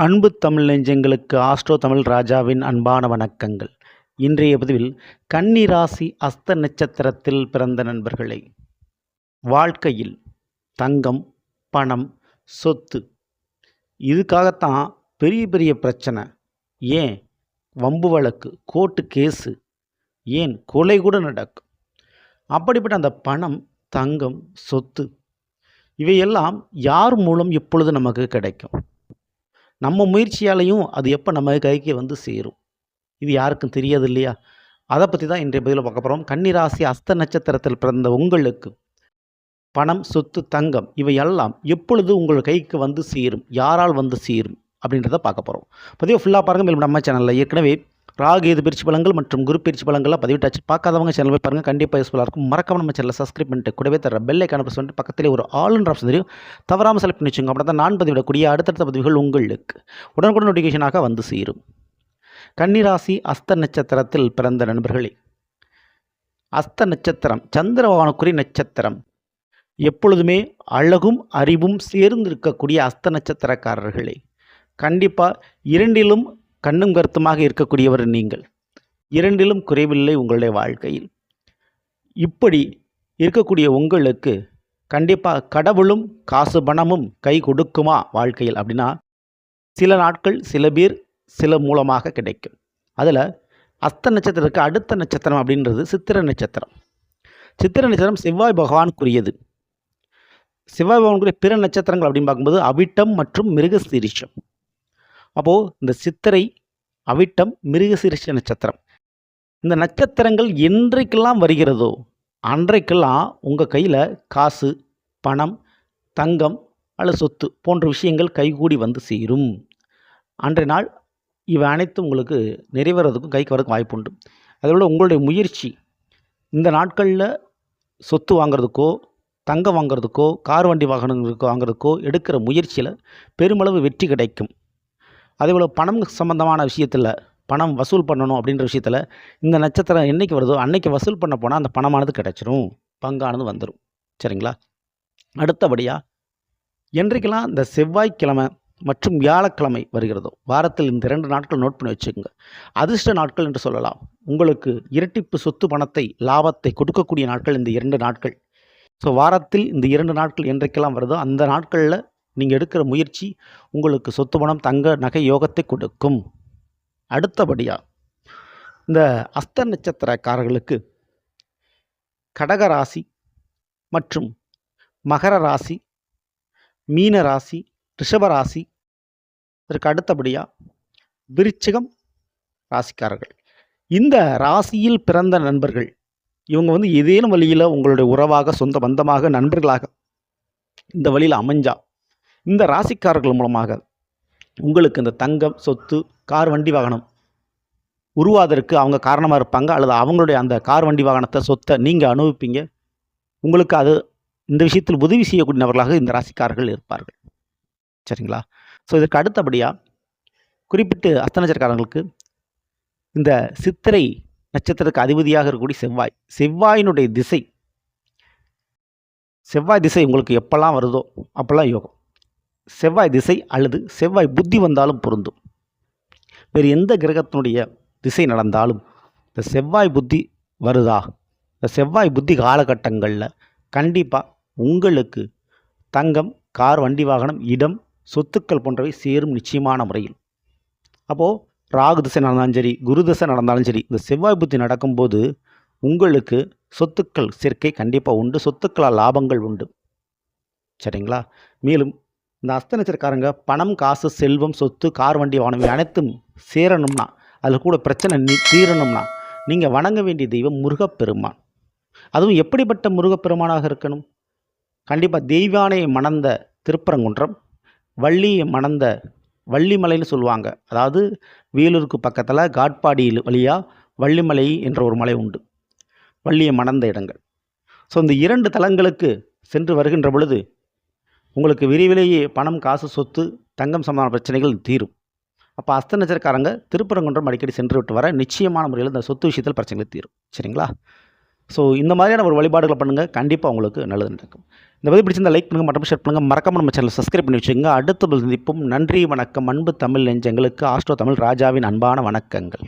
அன்பு தமிழ் நெஞ்சங்களுக்கு ஆஸ்ட்ரோ தமிழ் ராஜாவின் அன்பான வணக்கங்கள். இன்றைய பதிவில் கன்னிராசி அஸ்த நட்சத்திரத்தில் பிறந்த நண்பர்களை. வாழ்க்கையில் தங்கம் பணம் சொத்து. இதுக்காகத்தான் பெரிய பெரிய பிரச்சனை. ஏன்? வம்பு வழக்கு கோர்ட்டு கேஸு. ஏன்? கொலை கூட நடக்கும். அப்படிப்பட்ட அந்த பணம் தங்கம் சொத்து இவையெல்லாம் யார் மூலம் எப்பொழுது நமக்கு கிடைக்கும்? நம்ம முயற்சியாலையும் அது எப்போ நம்ம கைக்கு வந்து சேரும். இது யாருக்கும் தெரியாது இல்லையா அதை பற்றி தான் இன்றைய பதிவில் பார்க்க போகிறோம் கன்னிராசி அஸ்த நட்சத்திரத்தில் பிறந்த உங்களுக்கு பணம் சொத்து தங்கம் இவையெல்லாம் எப்பொழுது உங்கள் கைக்கு வந்து சேரும்? யாரால் வந்து சேரும்? அப்படின்றத பார்க்க போகிறோம் பதிவு ஃபுல்லாக பாருங்கள் மேலும் நம்ம சேனலில் ஏற்கனவே ராகு எது பிரிச்சு பலங்கள் மற்றும் குரு பிரிச்சு பலங்கள்லாம் பதிவிட்டாச்சு. பார்க்காதவங்க சேனல் போய் பாருங்கள் கண்டிப்பாக யூஸ்ஃபுல்லாக இருக்கும். மறக்காம நம்ம சேனலை சப்ஸ்கிரைப் பண்ணிட்டு கூடவே தர பெல்லை காணப்பஸ் பண்ணிட்டு பக்கத்திலே ஒரு ஆளுன்ற ஆப்ஷன் தெரியும். தவறாமல் செலக்ட் பண்ணி வச்சுங்க அப்படி தான் நான் பதிவிடக்கூடிய அடுத்தடுத்த பதிவுகள் உங்களுக்கு உடனுக்குடன் நோட்டிஃபிகேஷனாக வந்து சேரும். கன்னிராசி அஸ்த நட்சத்திரத்தில் பிறந்த நண்பர்களே. அஸ்த நட்சத்திரம் சந்திர நட்சத்திரம். எப்பொழுதுமே அழகும் அறிவும் சேர்ந்திருக்கக்கூடிய அஸ்த நட்சத்திரக்காரர்களே. கண்டிப்பாக இரண்டிலும் கண்ணும் கருத்துமாக இருக்கக்கூடியவர் நீங்கள். இரண்டிலும் குறைவில்லை உங்களுடைய வாழ்க்கையில். இப்படி இருக்கக்கூடிய உங்களுக்கு கண்டிப்பாக கடவுளும் காசு பணமும் கை கொடுக்குமா வாழ்க்கையில் அப்படின்னா சில நாட்கள் சில பேர் சில மூலமாக கிடைக்கும். அதில் அஸ்த நட்சத்திரத்துக்கு அடுத்த நட்சத்திரம் அப்படின்றது சித்திர நட்சத்திரம். சித்திர நட்சத்திரம் செவ்வாய் பகவானுக்குரியது செவ்வாய் பகவானுக்குரிய பிற நட்சத்திரங்கள் அப்படின்னு பார்க்கும்போது அவிட்டம் மற்றும் மிருகசீரிஷம். அப்போது இந்த சித்திரை அவிட்டம் மிருகசீரிஷ நட்சத்திரம். இந்த நட்சத்திரங்கள் என்றைக்கெல்லாம் வருகிறதோ அன்றைக்கெல்லாம் உங்கள் கையில் காசு பணம் தங்கம் அல்லது சொத்து போன்ற விஷயங்கள் கைகூடி வந்து சேரும். அன்றைய நாள் இவை அனைத்தும் உங்களுக்கு நிறைவேறதுக்கும் கைக்கு வரதுக்கும் வாய்ப்பு உண்டு. அதோட உங்களுடைய முயற்சி இந்த நாட்களில் சொத்து வாங்குறதுக்கோ தங்கம் வாங்குறதுக்கோ கார் வண்டி வாகனங்களுக்கு வாங்குறதுக்கோ எடுக்கிற முயற்சியில் பெருமளவு வெற்றி கிடைக்கும். அதேபோல் பணம் சம்பந்தமான விஷயத்தில் பணம் வசூல் பண்ணணும் அப்படின்ற விஷயத்தில் இந்த நட்சத்திரம் என்றைக்கு வருதோ அன்னைக்கு வசூல் பண்ண போனால் அந்த பணமானது கிடச்சிரும் பங்கானது வந்துடும் சரிங்களா? அடுத்தபடியாக என்றைக்கெல்லாம் இந்த செவ்வாய்க்கிழமை மற்றும் வியாழக்கிழமை வருகிறதோ வாரத்தில் இந்த இரண்டு நாட்கள் நோட் பண்ணி வச்சுக்கோங்க. அதிர்ஷ்ட நாட்கள் என்று சொல்லலாம். உங்களுக்கு இரட்டிப்பு சொத்து பணத்தை லாபத்தை கொடுக்கக்கூடிய நாட்கள் இந்த இரண்டு நாட்கள். ஸோ வாரத்தில் இந்த இரண்டு நாட்கள் என்றைக்கெல்லாம் வருதோ அந்த நாட்களில் நீங்கள் எடுக்கிற முயற்சி உங்களுக்கு சொத்து பணம் தங்க நகை யோகத்தை கொடுக்கும். அடுத்தபடியாக இந்த அஸ்த நட்சத்திரக்காரர்களுக்கு கடக ராசி மற்றும் மகர ராசி மீன ராசி ரிஷப ராசி இதற்கு அடுத்தபடியாக விருச்சிகம் ராசிக்காரர்கள். இந்த ராசியில் பிறந்த நண்பர்கள் இவங்க வந்து ஏதேனும் வழியில் உங்களுடைய உறவாக சொந்த பந்தமாக நண்பர்களாக இந்த வழியில் அமைஞ்சா இந்த ராசிக்காரர்கள் மூலமாக உங்களுக்கு இந்த தங்கம் சொத்து கார் வண்டி வாகனம் உருவாதற்கு அவங்க காரணமாக இருப்பாங்க. அல்லது அவங்களுடைய அந்த கார் வண்டி வாகனத்தை சொத்தை நீங்கள் அனுபவிப்பீங்க. உங்களுக்கு அது இந்த விஷயத்தில் உதவி செய்யக்கூடிய நபர்களாக இந்த ராசிக்காரர்கள் இருப்பார்கள். சரிங்களா? ஸோ இதற்கு அடுத்தபடியாக குறிப்பிட்டு அஸ்தநட்சத்திரக்காரங்களுக்கு இந்த சித்திரை நட்சத்திரத்துக்கு அதிபதியாக இருக்கக்கூடிய செவ்வாய். செவ்வாயினுடைய திசை செவ்வாய் திசை உங்களுக்கு எப்போல்லாம் வருதோ அப்போல்லாம் யோகம். செவ்வாய் திசை அல்லது செவ்வாய் புத்தி வந்தாலும் பொருந்தும். வேறு எந்த கிரகத்தினுடைய திசை நடந்தாலும் இந்த செவ்வாய் புத்தி வருதா? இந்த செவ்வாய் புத்தி காலகட்டங்களில் கண்டிப்பாக உங்களுக்கு தங்கம் கார் வண்டி வாகனம் இடம் சொத்துக்கள் போன்றவை சேரும் நிச்சயமான முறையில். அப்போது ராகு திசை நடந்தாலும் சரி குரு திசை நடந்தாலும் சரி இந்த செவ்வாய் புத்தி நடக்கும்போது உங்களுக்கு சொத்துக்கள் சேர்க்கை கண்டிப்பாக உண்டு சொத்துக்களால் லாபங்கள் உண்டு. சரிங்களா? மேலும் இந்த அஸ்த பணம் காசு செல்வம் சொத்து கார் வண்டி வாகனம் அனைத்தும் சேரணும்னா அதில் கூட பிரச்சனை நீ தீரணும்னா நீங்கள் வணங்க வேண்டிய தெய்வம் முருகப்பெருமான். அதுவும் எப்படிப்பட்ட முருகப்பெருமானாக இருக்கணும்? கண்டிப்பாக தெய்வானையை மணந்த திருப்பரங்குன்றம் வள்ளியை மணந்த வள்ளிமலைன்னு சொல்லுவாங்க. அதாவது வேலூருக்கு பக்கத்தில் காட்பாடி வழியாக வள்ளிமலை என்ற ஒரு மலை உண்டு. வள்ளியை மணந்த இடங்கள். ஸோ இந்த இரண்டு தலங்களுக்கு சென்று வருகின்ற பொழுது உங்களுக்கு விரைவிலேயே பணம் காசு சொத்து தங்கம் சம்பந்தமான பிரச்சனைகள் தீரும். அப்போ அஸ்த நட்சத்திரக்காரங்க திருப்பரங்குன்றம் அடிக்கடி சென்று விட்டு வர நிச்சயமான முறையில் இந்த சொத்து விஷயத்தில் பிரச்சனைகள் தீரும். சரிங்களா? ஸோ இந்த மாதிரியான ஒரு வழிபாடுகளை பண்ணுங்கள் கண்டிப்பாக உங்களுக்கு நல்லது நடக்கும். இந்த பதிவு பிடிச்சிருந்தா லைக் பண்ணுங்கள் மற்றும் ஷேர் பண்ணுங்கள் மறக்காம நம்ம சேனல் சப்ஸ்கிரைப் பண்ணி வச்சுக்கோங்க. அடுத்த சந்திப்பும். நன்றி வணக்கம். அன்பு தமிழ் நெஞ்சங்களுக்கு ஆஸ்ட்ரோ தமிழ் ராஜாவின் அன்பான வணக்கங்கள்.